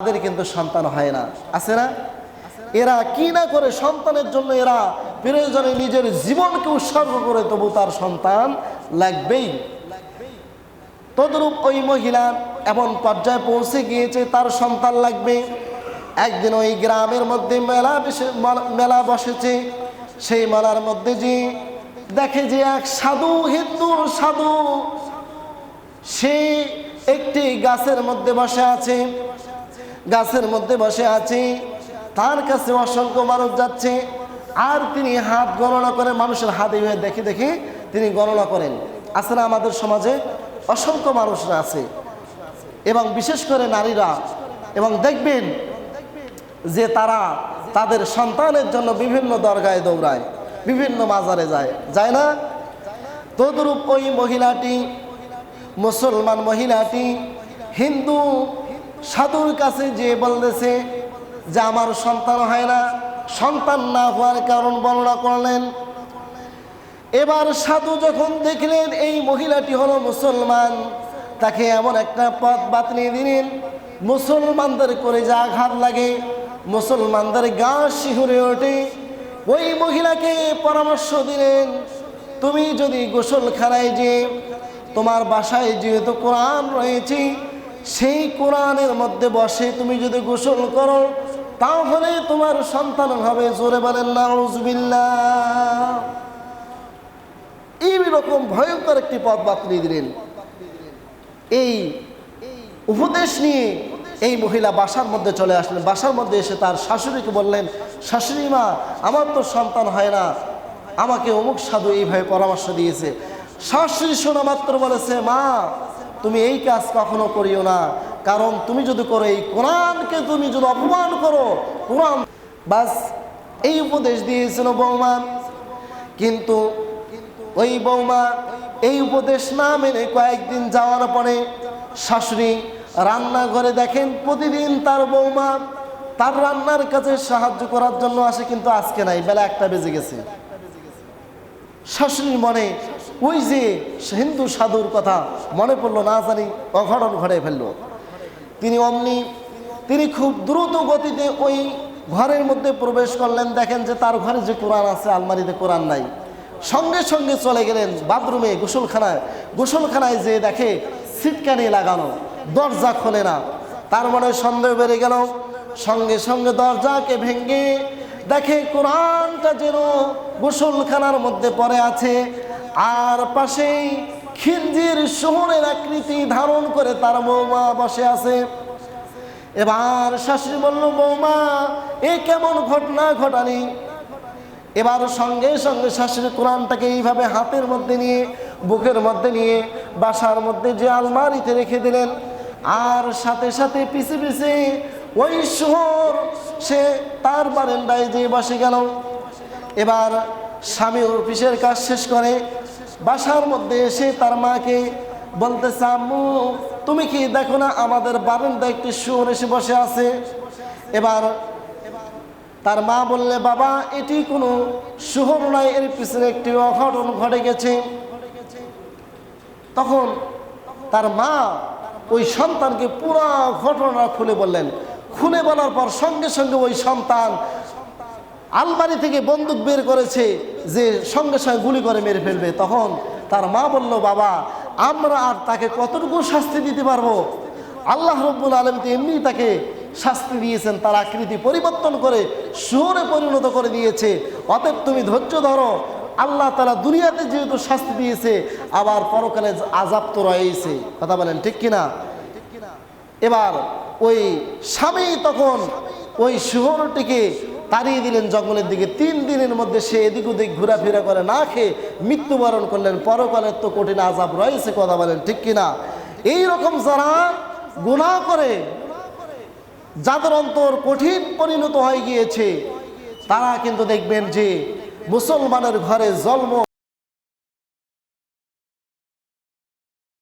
তাদের কিন্তু সন্তান হয় না। আছে না? এরা কি না করে সন্তানের জন্য এরা প্রয়োজনে নিজের জীবনকে উৎসর্গ করে তবু তার সন্তান লাগবেই। তদরূপ ওই মহিলা এমন পর্যায়ে পৌঁছে গিয়েছে, তার সন্তান লাগবে। একদিন ওই গ্রামের মধ্যে মেলা মেলা বসেছে। সেই মেলার মধ্যে যে দেখে যে এক সাধু হিন্দুর সাধু, সে একটি গাছের মধ্যে বসে আছে। গাছের মধ্যে বসে আছে। তার কাছে অসংখ্য মানুষ যাচ্ছে। আর তিনি হাত গণনা করে মানুষের হাত এইভাবে দেখে দেখে তিনি গণনা করেন। না আমাদের সমাজে? অসংখ্য মানুষরা আছে। এবং বিশেষ করে নারীরা। এবং দেখবেন যে তারা তাদের সন্তানের জন্য বিভিন্ন দরগায় দৌড়ায়, বিভিন্ন মাজারে যায়। যায় না? তদরূপ ওই মহিলাটি, মুসলমান মহিলাটি, হিন্দু সাধুর কাছে যে বলতেছে যে আমার সন্তান হয় না, সন্তান না হওয়ার কারণ বর্ণনা করলেন। এবার সাধু যখন দেখলেন এই মহিলাটি হলো মুসলমান, তাকে এমন একটা পথ বাতলিয়ে দিলেন, মুসলমানদের করে যা আঘাত লাগে, মুসলমানদের গা শিহুরে ওঠে। ওই মহিলাকে পরামর্শ দিলেন, তুমি যদি গোসল গোসলখানায় যে তোমার বাসায় যেহেতু কোরআন রয়েছে সেই কোরআনের মধ্যে বসে তুমি যদি গোসল করো, তাহলে তোমার সন্তান হবে জোরে বলেন এইরকম ভয়ঙ্কর একটি পথ বাতলিয়ে দিলেন। এই উপদেশ নিয়ে এই মহিলা বাসার মধ্যে চলে আসলেন। বাসার মধ্যে এসে তার শাশুড়িকে বললেন, শাশুড়ি মা, আমার তো সন্তান হয় না। আমাকে অমুক সাধু এইভাবে পরামর্শ দিয়েছে। শাশুড়ি শোনা মাত্র বলেছে, মা তুমি এই কাজ কখনো করিও না। কারণ তুমি যদি করো এই কোরআনকে তুমি যদি অপমান করো, কোরআন বাস, এই উপদেশ দিয়েছিল বৌমা। কিন্তু ওই বৌমা এই উপদেশ না মেনে কয়েকদিন যাওয়ার পরে শাশুড়ি রান্নাঘরে দেখেন প্রতিদিন তার বৌমা তার রান্নার কাছে সাহায্য করার জন্য আসে, কিন্তু আজকে নাই, বেলা একটা বেজে গেছে। শাশুড়ির মনে ওই যে হিন্দু সাধুর কথা মনে পড়ল না জানি, অঘটন ঘটে ফেলল। তিনি অমনি, তিনি খুব দ্রুত গতিতে ওই ঘরের মধ্যে প্রবেশ করলেন। দেখেন যে তার ঘরে যে কোরআন আছে, আলমারিতে কোরআন নাই। সঙ্গে সঙ্গে চলে গেলেন বাথরুমে গোসলখানায়। গোসলখানায় যে দেখে সিটকানি লাগানো, দরজা খোলে না। তার মনে সন্দেহ বেড়ে গেল। সঙ্গে সঙ্গে দরজাকে ভেঙে দেখে কোরআনটা যেন গোসলখানার মধ্যে পড়ে আছে। আর পাশেই খিঞ্জির শহরের আকৃতি ধারণ করে তার বৌমা বসে আছে। এবার শাশুড়ি বলল, বৌমা, এ কেমন ঘটনা ঘটানি এবার সঙ্গে সঙ্গে শাশুড়ি কোরআনটাকে এইভাবে হাতের মধ্যে নিয়ে, বুকের মধ্যে নিয়ে বাসার মধ্যে যে আলমারিতে রেখে দিলেন, আর সাথে সাথে পিছে পিছে ওই শহর সে তার বারেন্দায় যে বসে গেল। এবার স্বামী অফিসের কাজ শেষ করে, বাসার মধ্যে এসে তার মাকে বলতেছে, আম্মু, তুমি কি দেখো না আমাদের বারান্দায় একটি শুয়োর এসে বসে আছে? এবার তার মা বললে, বাবা, এটি কোনো শুহর নয়, এর পিছনে একটি অঘটন ঘটে গেছে। তখন তার মা ওই সন্তানকে পুরো ঘটনা খুলে বললেন। খুলে বলার পর সঙ্গে সঙ্গে ওই সন্তান আলমারি থেকে বন্দুক বের করেছে, যে সঙ্গে সঙ্গে গুলি করে মেরে ফেলবে। তখন তার মা বলল, বাবা, আমরা আর তাকে কতটুকু শাস্তি দিতে পারব? আল্লাহ রব্বুল আলম তো এমনি তাকে শাস্তি দিয়েছেন, তার আকৃতি পরিবর্তন করে শুয়োরে পরিণত করে দিয়েছে। অতএব তুমি ধৈর্য ধরো, আল্লাহ তালা দুনিয়াতে যেহেতু শাস্তি দিয়েছে, আবার পরকালে আজাব তো রয়েছে কথা বলেন ঠিক কিনা? এবার ওই স্বামী তখন ওই শুহরটিকে তাড়িয়ে দিলেন জঙ্গলের দিকে। তিন দিনের মধ্যে সে এদিক ওদিক ঘোরাফেরা করে, না খেয়ে মৃত্যুবরণ করলেন। পরকালের তো কঠিন আজাব রয়েছে, কথা বলেন ঠিক কিনা? এইরকম যারা গুণা করে, যাদের অন্তর কঠিন পরিণত হয়ে গিয়েছে, তারা কিন্তু দেখবেন যে মুসলমানের ঘরে জন্ম